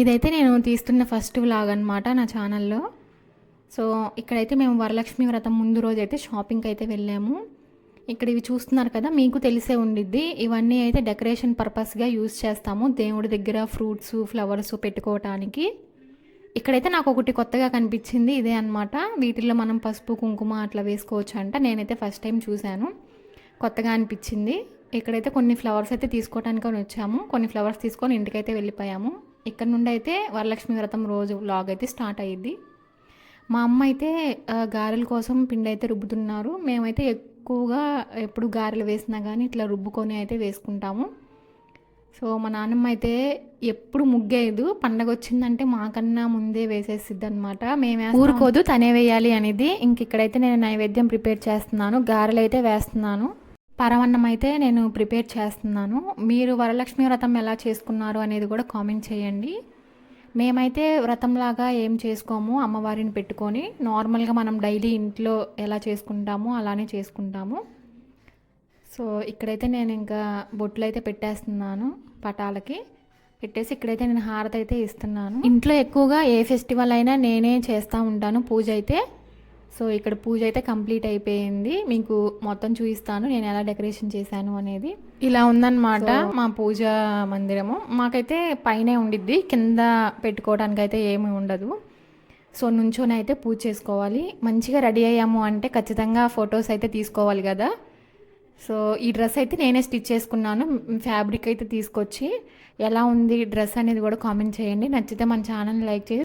ఇదైతే నేను తీస్తున్న ఫస్ట్ వ్లాగ్ అనమాట నా ఛానల్లో సో ఇక్కడైతే మేము వరలక్ష్మి వ్రతం ముందు రోజు అయితే షాపింగ్కి అయితే వెళ్ళాము. ఇక్కడ ఇవి చూస్తున్నారు కదా మీకు తెలిసే ఉండిద్ది. ఇవన్నీ అయితే డెకరేషన్ పర్పస్గా యూజ్ చేస్తాము. దేవుడి దగ్గర ఫ్రూట్స్ ఫ్లవర్స్ పెట్టుకోవటానికి. ఇక్కడైతే నాకు ఒకటి కొత్తగా కనిపించింది ఇదే అన్నమాట. వీటిల్లో మనం పసుపు కుంకుమ అట్లా వేసుకోవచ్చు అంట. నేనైతే ఫస్ట్ టైం చూశాను. కొత్తగా అనిపించింది. ఇక్కడైతే కొన్ని ఫ్లవర్స్ అయితే తీసుకోవటానికి వచ్చాము. కొన్ని ఫ్లవర్స్ తీసుకొని ఇంటికైతే వెళ్ళిపోయాము. ఇక్కడ నుండి అయితే వరలక్ష్మి వ్రతం రోజు వ్లాగ్ అయితే స్టార్ట్ అయ్యిద్ది. మా అమ్మ అయితే గారెల కోసం పిండి అయితే రుబ్బుతున్నారు. మేమైతే ఎక్కువగా ఎప్పుడు గారెలు వేసినా కానీ ఇట్లా రుబ్బుకొని అయితే వేసుకుంటాము. సో మా నాన్నమ్మ అయితే ఎప్పుడు ముగ్గేయదు. పండగ వచ్చిందంటే మాకన్నా ముందే వేసేసిద్ది అనమాట మేమే ఊరుకోదు తనే వేయాలి అనేది. ఇంక ఇక్కడైతే నేను నైవేద్యం ప్రిపేర్ చేస్తున్నాను. గారెలు అయితే వేస్తున్నాను. పరవన్నం అయితే నేను ప్రిపేర్ చేస్తున్నాను. మీరు వరలక్ష్మి వ్రతం ఎలా చేసుకున్నారు అనేది కూడా కామెంట్ చేయండి. మేమైతే వ్రతంలాగా ఏం చేసుకోము అమ్మవారిని పెట్టుకొని నార్మల్గా మనం డైలీ ఇంట్లో ఎలా చేసుకుంటామో అలానే చేసుకుంటాము. సో ఇక్కడైతే నేను ఇంకా బొట్లు అయితే పెట్టేస్తున్నాను పటాలకి. పెట్టేసి ఇక్కడైతే నేను హారతి అయితే ఇస్తున్నాను. ఇంట్లో ఎక్కువగా ఏ ఫెస్టివల్ అయినా నేనే చేస్తూ ఉంటాను పూజ అయితే. సో ఇక్కడ పూజ అయితే కంప్లీట్ అయిపోయింది. మీకు మొత్తం చూపిస్తాను నేను ఎలా డెకరేషన్ చేశాను అనేది. ఇలా ఉందన్నమాట. మా పూజ మందిరము. మాకైతే పైనే ఉండిద్ది కింద పెట్టుకోవడానికి అయితే ఏమీ ఉండదు. సో నుంచొని అయితే పూజ చేసుకోవాలి. మంచిగా రెడీ అయ్యాము అంటే ఖచ్చితంగా ఫొటోస్ అయితే తీసుకోవాలి కదా. సో ఈ డ్రెస్ అయితే నేనే స్టిచ్ చేసుకున్నాను ఫ్యాబ్రిక్ అయితే తీసుకొచ్చి. ఎలా ఉంది డ్రెస్ అనేది కూడా కామెంట్ చేయండి. నచ్చితే మన ఛానల్ లైక్ చేసి